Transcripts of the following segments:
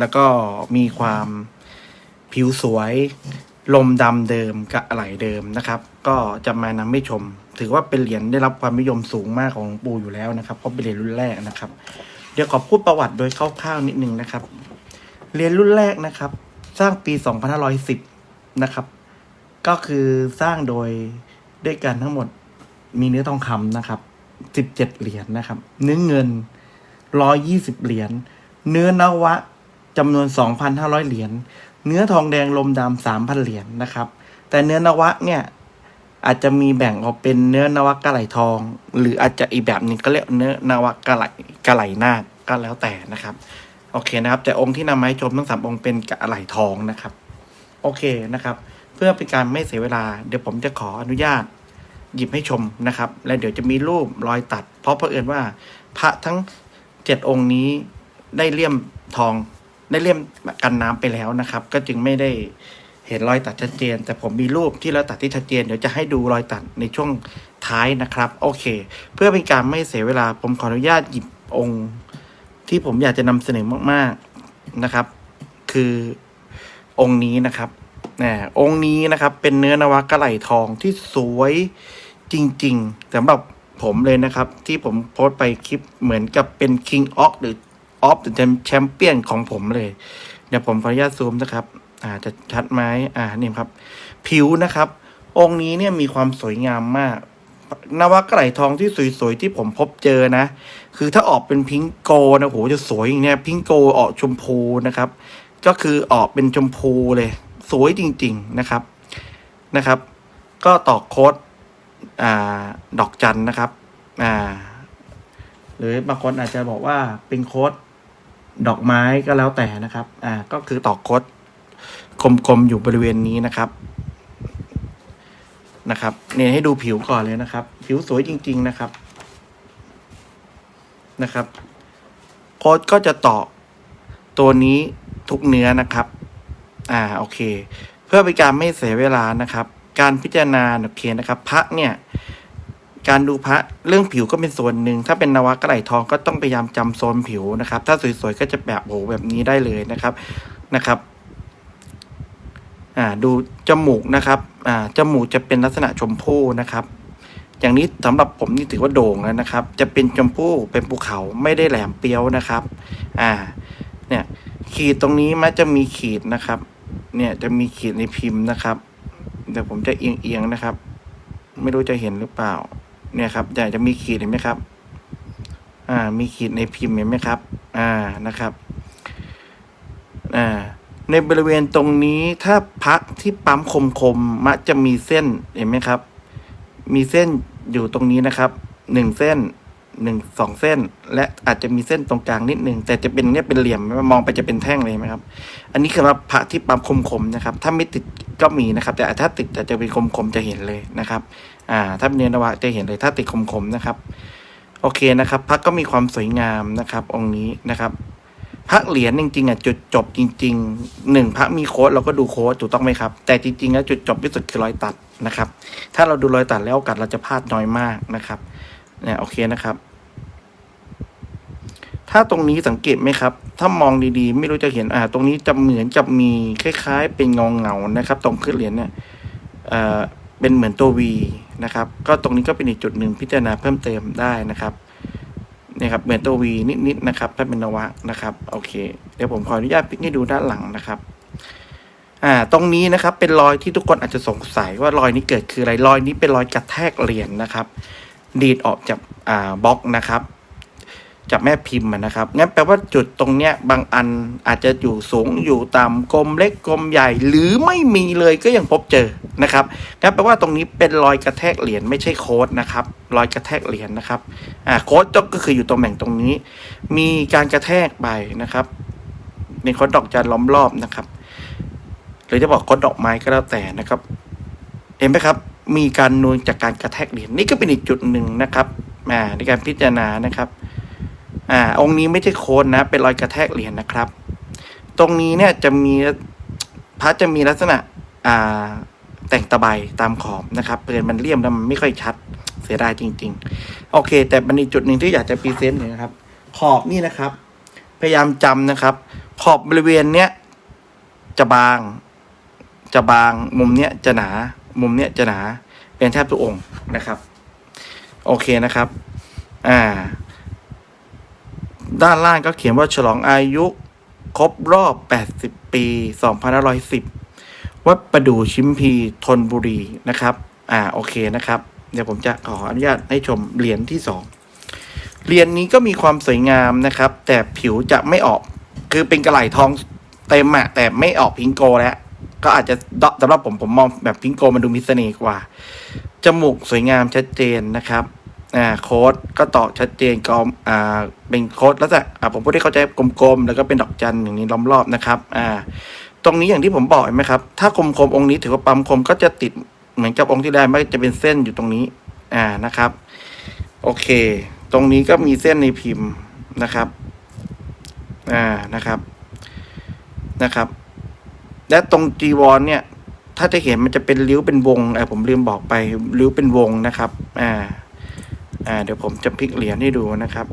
แล้วก็มีความผิวสวย ลมดำเดิมกะไหลเดิมนะครับ ก็จะมานำให้ชม ถือว่าเป็นเหรียญได้รับความนิยมสูงมากของหลวงปู่อยู่แล้วนะครับ เพราะเป็นเหรียญรุ่นแรกนะครับ เดี๋ยวขอพูดประวัติโดยคร่าวๆนิดนึงนะครับ เหรียญรุ่นแรกนะครับ สร้างปี 2510 นะครับ ก็คือสร้างโดยด้วยกันทั้งหมดมีเนื้อทองคำนะครับ17เหรียญนะครับ เนื้อเงิน120เหรียญเนื้อนวะ จำนวน 2,500 เหรียญ เนื้อทองแดงลมดำ3,000 เหรียญนะครับ แต่เนื้อนวะเนี่ยอาจจะมีแบ่งออกเป็นเนื้อนวะกะไหลทอง หรืออาจจะอีกแบบนึงก็เรียกเนื้อนวะกะไหลกะไหลนาคก็แล้วแต่นะครับ โอเคนะครับ แต่องค์ที่นำมาให้ชมทั้งสามองค์เป็นกะไหลทองนะครับ โอเคนะครับ เพื่อเป็นการไม่เสียเวลา เดี๋ยวผมจะขออนุญาตหยิบให้ชมนะครับ และเดี๋ยวจะมีรูปรอยตัด เพราะเผอิญว่าพระทั้งเจ็ดองค์นี้ได้เลี่ยมทอง ได้เลี่ยมกันน้ำไปแล้วนะครับ ก็จึงไม่ได้เห็นรอยตัดชัดเจน แต่ผมมีรูปที่รอยตัดที่ชัดเจนเดี๋ยวจะให้ดูรอยตัดในช่วงท้ายนะครับ โอเค เพื่อเป็นการไม่เสียเวลาผมขออนุญาตหยิบองค์ ที่ผมอยากจะนำเสนอมากๆนะครับ คือองค์นี้นะครับนะองค์นี้นะครับ เป็นเนื้อนวะกระไหลทองที่สวยจริง ๆสำหรับผมเลยนะครับ ที่ผมโพสต์ไปคลิปเหมือนกับเป็น King of หรือ of the Champion ของผมเลย เดี๋ยวผมขออนุญาตซูมนะครับ อ่าจะชัดไหมอ่านี่ครับ ผิวนะครับ องค์นี้เนี่ยมีความสวยงามมากนวะกระไหลทองที่สวยๆที่ผมพบเจอนะ คือถ้าออกเป็นพิงโกนะโหจะสวยอย่างเนี้ยพิงโกออกชมพูนะครับ ก็คือออกเป็นชมพูเลย สวยจริง ๆนะครับนะครับ ก็ตอกโค้ดอ่าดอกจันนะครับ อ่า หรือบางคนอาจจะบอกว่าเป็นโค้ด ดอกไม้ก็แล้วแต่นะครับ อ่า ก็คือตอกโค้ดกลมๆอยู่บริเวณนี้นะครับ นะครับ เนี่ยให้ดูผิวก่อนเลยนะครับ ผิวสวยจริง ๆนะครับ นะครับโค้ดก็จะต่อตัวนี้ทุกเนื้อนะครับ อ่า โอเค เพื่อเป็นการไม่เสียเวลานะครับ การพิจารณาโอเคนะครับ พระเนี่ย การดูพระเรื่องผิวก็เป็นส่วนหนึ่ง ถ้าเป็นนวะกระไหลทองก็ต้องพยายามจำโซนผิวนะครับ ถ้าสวยๆก็จะแบบโหแบบนี้ได้เลยนะครับนะครับอ่าดูจมูกนะครับอ่าจมูกจะเป็นลักษณะชมพู่นะครับ อย่างนี้สำหรับผมนี่ถือว่าโด่งแล้วนะครับ จะเป็นชมพู่เป็นภูเขาไม่ได้แหลมเปรี้ยวนะครับอ่าเนี่ยขีดตรงนี้มันจะมีขีดนะครับ เนี่ยจะมีขีดในพิมพ์นะครับเดี๋ยวผมจะเอียงๆนะครับ ไม่รู้จะเห็นหรือเปล่า เนี่ยครับจะจะมีขีดเห็นไหมครับ อ่า มีขีดในพิมพ์เห็นไหมครับ อ่านะครับ อ่า ในบริเวณตรงนี้ถ้าพักที่ปั๊มคมคมมักจะมีเส้นเห็นไหมครับ มีเส้นอยู่ตรงนี้นะครับหนึ่งเส้น หนึ่งสองเส้น และอาจจะมีเส้นตรงกลางนิดนึงแต่จะเป็นเนี่ยเป็นเหลี่ยมมองไปจะเป็นแท่งเลยไหมครับ อันนี้คือว่าพระที่ปั๊มคมคมๆนะครับ ถ้าไม่ติดก็มีนะครับ แต่ถ้าติดอาจจะเป็นคมคมๆจะเห็นเลยนะครับ อ่า ถ้าเป็นเนื้อนวะจะเห็นเลยถ้าติดคมคมๆนะครับ โอเคนะครับ พระก็มีความสวยงามนะครับ องค์นี้นะครับพระเหรียญจริงๆอะจุดจบจริงๆหนึ่งพระมีโค้ดเราก็ดูโค้ดถูกต้องไหมครับ แต่จริงๆแล้วจุดจบที่สุดคือรอยตัดนะครับ ถ้าเราดูรอยตัดแล้วโอกาสเราจะพลาดน้อยมากนะครับ เนี่ยโอเคนะครับ ถ้าตรงนี้สังเกตไหมครับ ถ้ามองดีๆ ไม่รู้จะเห็นอ่า ตรงนี้จะเหมือนจะมีคล้าย ๆ เป็นเงาเงานะครับ ตรงพื้นเหรียญเนี่ยเอ่อเป็นเหมือนตัว V นะครับ ก็ตรงนี้ก็เป็นอีกจุดหนึ่งพิจารณาเพิ่มเติมได้นะครับเนี่ยครับเหมือนตัววีนิดๆนะครับ ถ้าเป็นนวะนะครับ โอเค เดี๋ยวผมขออนุญาตพลิกให้ดูด้านหลังนะครับอ่าตรงนี้นะครับเป็นรอยที่ทุกคนอาจจะสงสัยว่ารอยนี้เกิดคืออะไรรอยนี้เป็นรอยกระแทกเหรียญนะครับ ดีดออกจากอ่าบล็อกนะครับจากแม่พิมพ์นะครับ งั้นแปลว่าจุดตรงเนี้ยบางอันอาจจะอยู่สูงอยู่ต่ำกลมเล็กกลมใหญ่ หรือไม่มีเลยก็ยังพบเจอนะครับ งั้นแปลว่าตรงนี้เป็นรอยกระแทกเหรียญไม่ใช่โค้ดนะครับ รอยกระแทกเหรียญนะครับ อ่าโค้ดก็คืออยู่ตรงแหน่งตรงนี้ มีการกระแทกไปนะครับในโค้ดดอกจันล้อมรอบนะครับ หรือจะบอกโค้ดดอกไม้ก็แล้วแต่นะครับ เห็นไหมครับ มีการนูนจากการกระแทกเหรียญนี่ก็เป็นอีกจุดหนึ่งนะครับในการพิจารณานะครับอ่าองค์นี้ไม่ใช่โค้ดนะ เป็นรอยกระแทกเหรียญนะครับ ตรงนี้เนี่ยจะมีพระจะมีลักษณะอ่าแต่งตะไบตามขอบนะครับเปิดมันเลี่ยมแล้วมันไม่ค่อยชัดเสียดายจริง ๆ โอเค แต่มันอีกจุดหนึ่งที่อยากจะพรีเซนต์เนี่ยนะครับ ขอบนี่นะครับพพยายามจำนะครับ ขอบบริเวณเนี้ยจะบาง จะบางมุมเนี้ยจะหนา มุมเนี้ยจะหนาเป็นแทบทุกองค์นะครับ โอเคนะครับ อ่า ด้านล่างก็เขียนว่าฉลองอายุ ครบรอบ 80 ปี 2510 วัดประดู่ชิมพีธนบุรีนะครับ อ่า โอเคนะครับ เดี๋ยวผมจะขออนุญาตให้ชมเหรียญที่สองเหรียญนี้ก็มีความสวยงามนะครับ แต่ผิวจะไม่ออก คือเป็นกระไหลทองเต็มอะแต่ไม่ออกพิงโกแล้ว ก็อาจจะสำหรับผมผมมองแบบพิงโกมันดูมีเสน่ห์กว่า จมูกสวยงามชัดเจนนะครับอ่าโค้ดก็ตอกชัดเจนก็อ่าเป็นโค้ดแล้วแต่อ่าผมพูดให้เข้าใจกลมๆ แล้วก็เป็นดอกจันอย่างนี้ล้อมรอบนะครับอ่าตรงนี้อย่างที่ผมบอกเห็นไหมครับ ถ้าคมคมๆองค์นี้ถือว่าปั๊มคมก็จะติดเหมือนกับองค์ที่แล้วไม่จะเป็นเส้นอยู่ตรงนี้อ่านะครับ โอเค ตรงนี้ก็มีเส้นในพิมพ์นะครับ อ่านะครับนะครับ และตรงจีวรเนี่ย ถ้าจะเห็นมันจะเป็นริ้วเป็นวงเอผมลืมบอกไปริ้วเป็นวงนะครับ อ่า อ่า เดี๋ยวผมจะพลิกเหรียญให้ดูนะครับ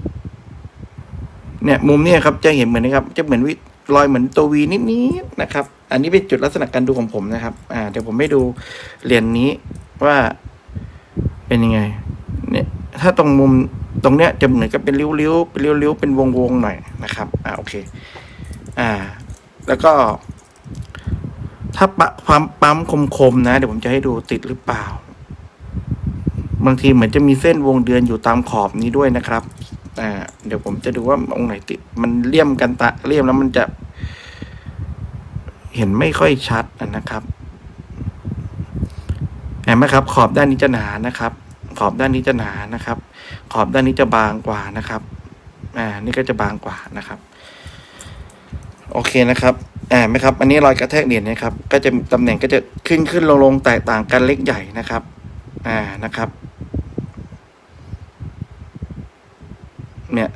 เนี่ยมุมเนี่ยครับจะเห็นเหมือนนะครับ จะเหมือนวิรอยเหมือนตัววีนิดๆนะครับ อันนี้เป็นจุดลักษณะการดูของผมนะครับ อ่า เดี๋ยวผมให้ดูเหรียญนี้ว่าเป็นยังไง เนี่ย ถ้าตรงมุมตรงเนี้ยจะเหมือนกับเป็นริ้วๆเป็นริ้วๆเป็นวงๆหน่อยนะครับ อ่า โอเค อ่า แล้วก็ ถ้าความปั๊มคมๆนะ เดี๋ยวผมจะให้ดูติดหรือเปล่า บางทีเหมือนจะมีเส้นวงเดือนอยู่ตามขอบนี้ด้วยนะครับอ่าเดี๋ยวผมจะดูว่าองค์ไหนติด มันเลี่ยมกันตะเลี่ยมแล้วมันจะ เห็นไม่ค่อยชัดนะครับเห็นไหมครับ ขอบด้านนี้จะหนานะครับ ขอบด้านนี้จะหนานะครับ ขอบด้านนี้จะบางกว่านะครับ อ่า นี่ก็จะบางกว่านะครับ โอเคนะครับ อ่าไหมครับ อันนี้รอยกระแทกเหรียญนะครับ ก็จะตำแหน่งก็จะขึ้นขึ้นลงลงแตกต่างกันเล็กใหญ่นะครับ อ่านะครับ เนี่ย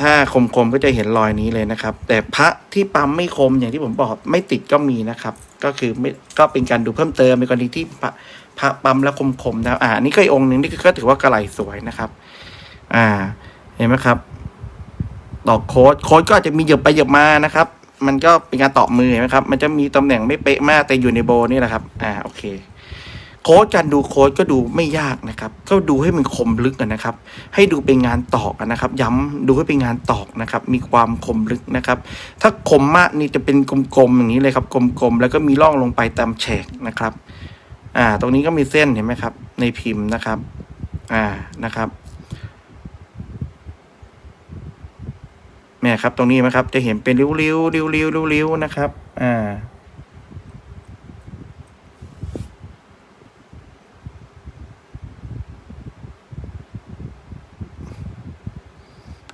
ถ้าคมคมก็จะเห็นรอยนี้เลยนะครับ แต่พระที่ปั๊มไม่คมอย่างที่ผมบอกไม่ติดก็มีนะครับ ก็คือไม่ก็เป็นการดูเพิ่มเติมในกรณีที่พระพระปั๊มแล้วคมคมนะอ่านี่ก็อีกองค์หนึ่งนี่ก็ถือว่ากระไหลสวยนะครับ อ่า เห็นไหมครับตอกโค้ดโค้ดก็อาจจะมีเหยียบไปเหยียบมานะครับ มันก็เป็นการตอกมือเห็นไหมครับ มันจะมีตำแหน่งไม่เป๊ะมากแต่อยู่ในโบนี่แหละครับ อ่าโอเค โค้ดการดูโค้ดก็ดูไม่ยากนะครับ ก็ดูให้มันคมลึกนะครับ ให้ดูเป็นงานตอกนะครับ ย้ำดูให้เป็นงานตอกนะครับ มีความคมลึกนะครับ ถ้าคมมากนี่จะเป็นกลมๆอย่างนี้เลยครับ กลมๆแล้วก็มีร่องลงไปตามแฉกนะครับ อ่า ตรงนี้ก็มีเส้นเห็นไหมครับ ในพิมพ์นะครับ อ่านะครับ เนี่ยครับ ตรงนี้ไหมครับ จะเห็นเป็นริ้วๆริ้วๆริ้วๆริ้วๆนะครับ อ่า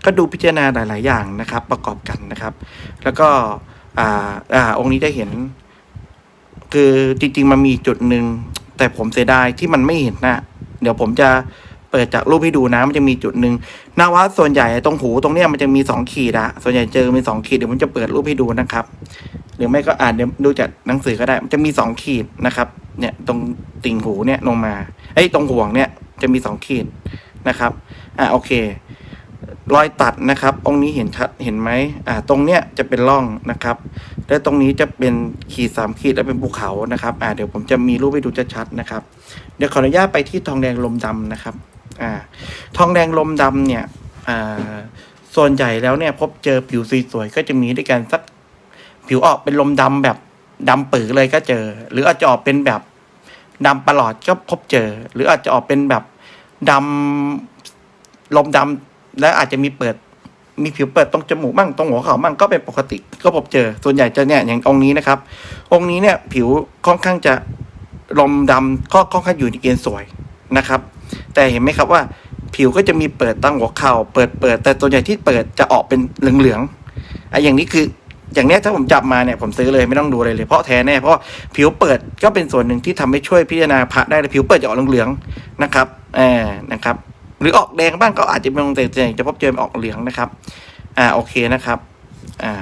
ก็ดูพิจารณาหลาย ๆ อย่างนะครับ ประกอบกันนะครับ แล้วก็ อ่า อ่า องค์นี้ได้เห็น คือจริง ๆ มันมีจุดหนึ่งแต่ผมเสียดายที่มันไม่เห็นนะ เดี๋ยวผมจะ เปิดจากรูปให้ดูนะมันจะมีจุดหนึ่งนาวะส่วนใหญ่ตรงหูตรงเนี้ยมันจะมีสองขีดอะส่วนใหญ่เจอมีสองขีดเดี๋ยวผมจะเปิดรูปให้ดูนะครับ หรือไม่ก็อ่านเดี๋ยวดูจากหนังสือก็ได้ มันจะมีสองขีดนะครับ เนี่ยตรงติ่งหูเนี่ยลงมาไอ้ตรงห่วงเนี่ยจะมีสองขีดนะครับอ่าโอเครอยตัดนะครับ องนี้เห็นชัดเห็นไหมอ่า ตรงเนี้ยจะเป็นร่องนะครับ และตรงนี้จะเป็นขีดสามขีดและเป็นภูเขานะครับ อ่า เดี๋ยวผมจะมีรูปให้ดูชัดๆนะครับ เดี๋ยวขออนุญาตไปที่ทองแดงลมดำนะครับ อ่าทองแดงลมดำเนี่ยอ่าส่วนใหญ่แล้วเนี่ย พบเจอผิวสวยๆก็จะมีด้วยกันสักผิวออกเป็นลมดำแบบดำปือเลยก็เจอ หรืออาจจะออกเป็นแบบดำประหลอดก็พบเจอ หรืออาจจะออกเป็นแบบดำลมดำและอาจจะมีเปิดมีผิวเปิดตรงจมูกบ้างตรงหัวเข่าบ้างก็เป็นปกติ ก็พบเจอ ส่วนใหญ่จะเนี่ยอย่างองค์นี้นะครับ องค์นี้เนี่ย ผิวค่อนข้างจะลมดำก็ค่อนข้างอยู่ในเกณฑ์สวยนะครับ แต่เห็นไหมครับว่า ผิวก็จะมีเปิดตั้งหัวเข่า เปิดเปิด แต่ตัวใหญ่ที่เปิดจะออกเป็นเหลืองๆอะอย่างนี้คืออย่างเนี้ยถ้าผมจับมาเนี่ยผมซื้อเลยไม่ต้องดูอะไรเลยเพราะแท้แน่เพราะผิวเปิดก็เป็นส่วนหนึ่งที่ทำให้ช่วยพิจารณาพระได้เลยผิวเปิดจะออกเหลืองๆนะครับอ่านะครับ หรือออกแดงบ้างก็อาจจะเป็นแต่ส่วนใหญ่จะพบเจอออกเหลืองนะครับ อ่าโอเคนะครับ อ่า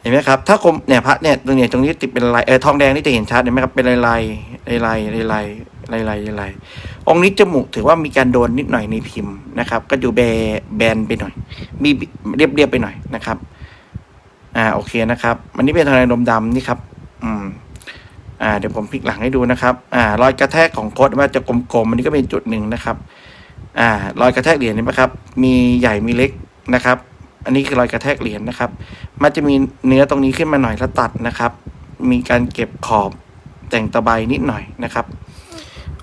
เห็นไหมครับถ้าคมเนี่ยพระเนี่ยตรงเนี้ยตรงนี้ติดเป็นลายเออทองแดงนี่จะเห็นชัดเห็นไหมครับเป็นลายลายลายลายลายลายลายลาย องค์นี้จมูกถือว่ามีการโดนนิดหน่อยในพิมพ์นะครับ ก็ดูแบแบนไปหน่อย มีเรียบเรียบๆไปหน่อยนะครับ อ่าโอเคนะครับอันนี้เป็นทางลมดำนี่ครับ อืม อ่า เดี๋ยวผมพลิกหลังให้ดูนะครับ อ่ารอยกระแทกของโคดว่าจะกลมๆอันนี้ก็เป็นจุดหนึ่งนะครับ อ่ารอยกระแทกเหรียญเห็นไหมครับ มีใหญ่มีเล็กนะครับ อันนี้คือรอยกระแทกเหรียญนะครับ มันจะมีเนื้อตรงนี้ขึ้นมาหน่อยแล้วตัดนะครับ มีการเก็บขอบแต่งตะไบนิดหน่อยนะครับ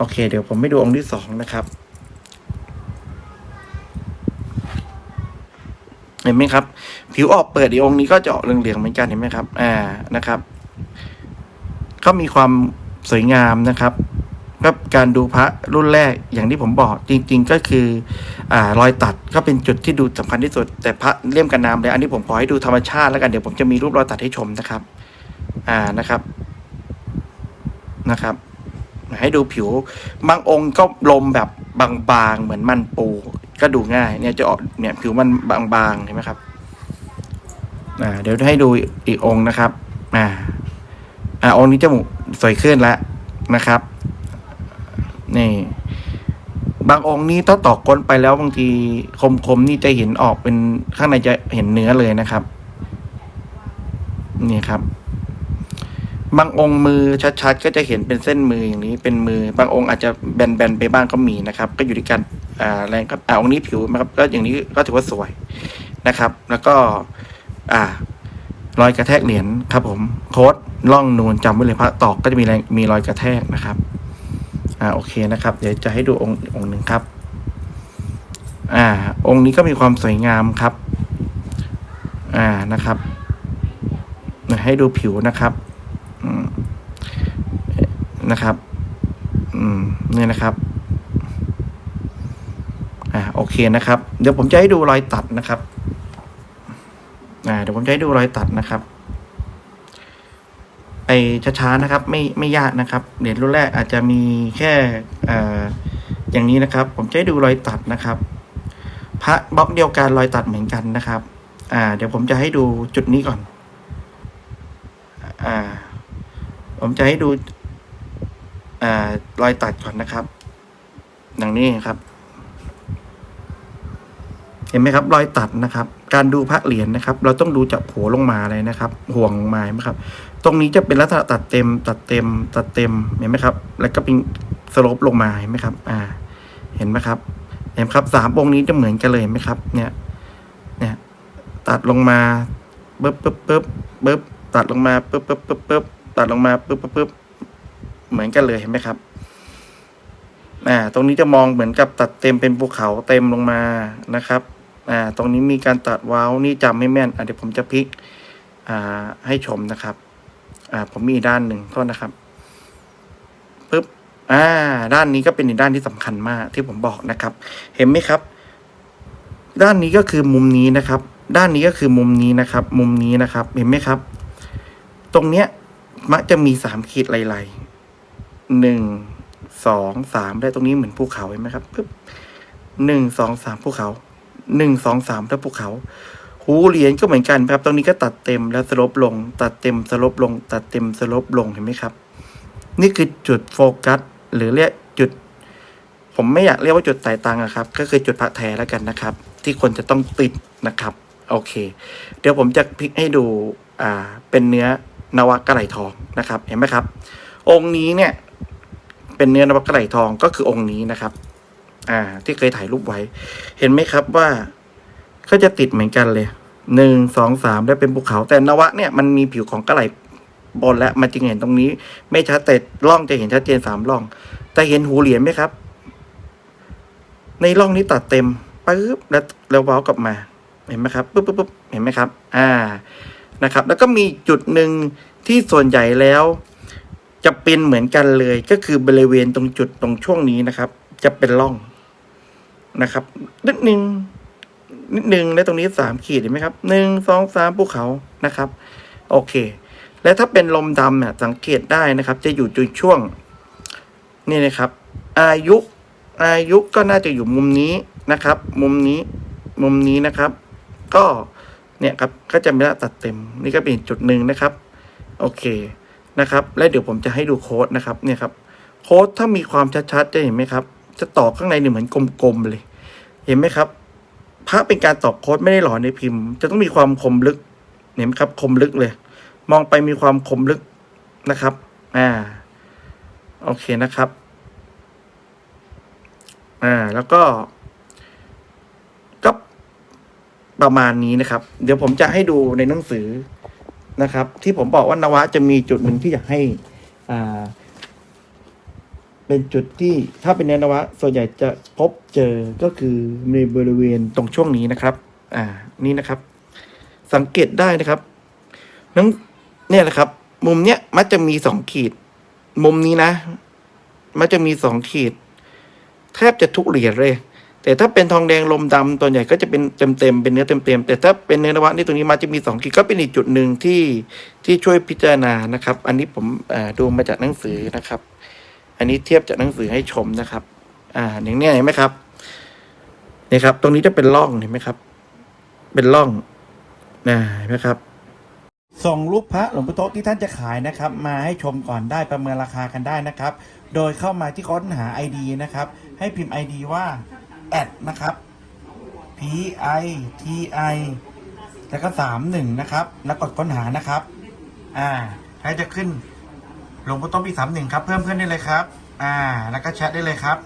โอเค เดี๋ยวผมไม่ดูองค์ที่สองนะครับ เห็นไหมครับ ผิวออกเปิดอีกองค์นี้ก็จะออกเหลืองๆเหมือนกันเห็นไหมครับ อ่านะครับ ก็มีความสวยงามนะครับก็การดูพระรุ่นแรกอย่างที่ผมบอกจริง ๆ ก็คืออ่ารอยตัดก็เป็นจุดที่ดูสำคัญที่สุด แต่พระเลี่ยมกันน้ำเลยอันนี้ผมขอให้ดูธรรมชาติแล้วกันเดี๋ยวผมจะมีรูปรอยตัดให้ชมนะครับ อ่านะครับนะครับ ให้ดูผิว บางองค์ก็ลมแบบบางๆ เหมือนมันปู ก็ดูง่าย เนี่ยจะออกเนี่ยผิวมันบางๆเห็นไหมครับอ่าเดี๋ยวให้ดูอีกองค์นะครับ อ่า อ่าองค์นี้จมูกสวยขึ้นแล้วนะครับ นี่ บางองค์นี้ถ้าตอกก้นไปแล้วบางทีคมๆนี่จะเห็นออกเป็นข้างในจะเห็นเนื้อเลยนะครับ นี่ครับ บางองค์มือชัดๆ ก็จะเห็นเป็นเส้นมืออย่างนี้เป็นมือ บางองค์อาจจะแบนๆไปบ้างก็มีนะครับ ก็อยู่ที่การอ่าแรงครับอ่าองค์นี้ผิวนะครับ ก็อย่างนี้ก็ถือว่าสวยนะครับ แล้วก็อ่ารอยกระแทกเหรียญครับผมโค้ดล่องนูนจำไว้เลยพระตอกก็จะมีแรงมีรอยกระแทกนะครับอ่าโอเคนะครับ เดี๋ยวจะให้ดูองค์องค์หนึ่งครับ อ่า องค์นี้ก็มีความสวยงามครับ อ่านะครับให้ดูผิวนะครับ นะครับ อืมเนี่ยนะครับอ่าโอเคนะครับ เดี๋ยวผมจะให้ดูรอยตัดนะครับอ่าเดี๋ยวผมจะให้ดูรอยตัดนะครับไปช้าๆนะครับ ไม่ไม่ยากนะครับเหรียญรุ่นแรกอาจจะมีแค่อ่ออย่างนี้นะครับ ผมจะให้ดูรอยตัดนะครับ พระบล็อกเดียวกันรอยตัดเหมือนกันนะครับ อ่า เดี๋ยวผมจะให้ดูจุดนี้ก่อน อ่า ผมจะให้ดู รอยตัดก่อนนะครับ อย่างนี้ครับ เห็นไหมครับ รอยตัดนะครับ การดูพระเหรียญนะครับ เราต้องดูจากหัวลงมาเลยนะครับ ห่วงลงมาเห็นไหมครับ ตรงนี้จะเป็นลักษณะตัดเต็ม ตัดเต็ม ตัดเต็มเห็นไหมครับ แล้วก็เป็นสโลปลงมาเห็นไหมครับ อ่า เห็นไหมครับ เห็นครับสามองค์นี้จะเหมือนกันเลยเห็นไหมครับ เนี่ย เนี่ย ตัดลงมาปึ๊บปึ๊บปึ๊บปึ๊บตัดลงมาปึ๊บปึ๊บปึ๊บปึ๊บตัดลงมาปึ๊บปึ๊บปึ๊บ เหมือนกันเลยเห็นไหมครับอ่าตรงนี้จะมองเหมือนกับตัดเต็มเป็นภูเขาเต็มลงมานะครับอ่าตรงนี้มีการตัดว้าวนี่จำไม่แม่นอะเดี๋ยวผมจะพลิกอ่าให้ชมนะครับอ่าผมมีด้านหนึ่งโทษนะครับปึ๊บอ่าด้านนี้ก็เป็นอีกด้านที่สำคัญมากที่ผมบอกนะครับ เห็นไหมครับ ด้านนี้ก็คือมุมนี้นะครับ ด้านนี้ก็คือมุมนี้นะครับ มุมนี้นะครับ เห็นไหมครับ ตรงเนี้ยมักจะมีสามขีดลายๆ หนึ่งสองสามได้ตรงนี้เหมือนภูเขาเห็นไหมครับปึ๊บหนึ่งสองสามภูเขาหนึ่งสองสามแล้วภูเขา หูเหรียญก็เหมือนกันครับ ตรงนี้ก็ตัดเต็มแล้วสลบลง ตัดเต็มสลบลง ตัดเต็มสลบลงเห็นไหมครับ นี่คือจุดโฟกัส หรือเรียกจุด ผมไม่อยากเรียกว่าจุดสายตังอะครับ ก็คือจุดพระแท้แล้วกันนะครับ ที่คนจะต้องติดนะครับโอเค เดี๋ยวผมจะพลิกให้ดูอ่าเป็นเนื้อนวกระไหลทองนะครับ เห็นไหมครับ องค์นี้เนี่ย เป็นเนื้อนวกระไหลทองก็คือองค์นี้นะครับ อ่า ที่เคยถ่ายรูปไว้ เห็นไหมครับว่าก็จะติดเหมือนกันเลยหนึ่งสองสามแล้วเป็นภูเขา แต่นวะเนี่ยมันมีผิวของกระไหลบนและมันจึงเห็นตรงนี้ ไม่ชัดแต่ร่องจะเห็นชัดเจนสามร่อง แต่เห็นหูเหรียญไหมครับ ในร่องนี้ตัดเต็มปึ๊บแล้วแล้วเว้ากลับมาเห็นไหมครับปึ๊บปึ๊บปึ๊บเห็นไหมครับ อ่านะครับ แล้วก็มีจุดหนึ่งที่ส่วนใหญ่แล้ว จะเป็นเหมือนกันเลยก็คือบริเวณตรงจุดตรงช่วงนี้นะครับ จะเป็นร่องนะครับ นิดนึงนิดนึงและตรงนี้สามขีดเห็นไหมครับหนึ่งสองสามภูเขานะครับ โอเค และถ้าเป็นลมดำเนี่ยสังเกตได้นะครับ จะอยู่จุดช่วง นี่นะครับ อายุ อายุก็น่าจะอยู่มุมนี้นะครับ มุมนี้ มุมนี้นะครับ ก็เนี่ยครับก็จะไม่ได้ตัดเต็ม นี่ก็เป็นจุดหนึ่งนะครับ โอเค นะครับ และเดี๋ยวผมจะให้ดูโค้ดนะครับเนี่ยครับโค้ดถ้ามีความชัดๆจะเห็นไหมครับ จะตอกข้างในเนี่ยเหมือนกลมๆเลย เห็นไหมครับพระเป็นการตอกโค้ดไม่ได้หล่อในพิมพ์ จะต้องมีความคมลึกเห็นไหมครับ คมลึกเลย มองไปมีความคมลึกนะครับอ่าโอเคนะครับอ่าแล้วก็ก็ประมาณนี้นะครับ เดี๋ยวผมจะให้ดูในหนังสือ นะครับ ที่ผมบอกว่านวะจะมีจุดหนึ่งที่อยากให้อ่าเป็นจุดที่ถ้าเป็นเนื้อนวะ ส่วนใหญ่จะพบเจอก็คือในบริเวณตรงช่วงนี้นะครับ อ่า นี่นะครับ สังเกตได้นะครับนังเนี่ยแหละครับ มุมเนี้ยมักจะมีสองขีด มุมนี้นะ มันจะมีสองขีด แทบจะทุกเหรียญเลย แต่ถ้าเป็นทองแดงลมดำตัวใหญ่ก็จะเป็นเต็มเต็มๆเป็นเนื้อเต็มเต็มๆแต่ถ้าเป็นเนื้อนวะนี่ตรงนี้มันจะมีสองขีดก็เป็นอีกจุดหนึ่งที่ที่ช่วยพิจารณานะครับ อันนี้ผมดูมาจากหนังสือนะครับ อันนี้เทียบจากหนังสือให้ชมนะครับ อ่าอย่างนี้เห็นไหมครับนี่ครับ ตรงนี้จะเป็นร่องเห็นไหมครับ เป็นร่องนะเห็นไหมครับส่งรูปพระหลวงพ่อโต๊ะที่ท่านจะขายนะครับ มาให้ชมก่อนได้ประเมินราคากันได้นะครับ โดยเข้ามาที่ค้นหา ID นะครับ ให้พิมพ์ ID ว่า แอดนะครับ P I T I แล้วก็สามหนึ่งนะครับ แล้วกดค้นหานะครับ อ่าให้จะขึ้นหลวงพ่อโต๊ะปีสามหนึ่งครับ เพิ่มเพื่อนได้เลยครับ อ่า แล้วก็แชทได้เลยครับ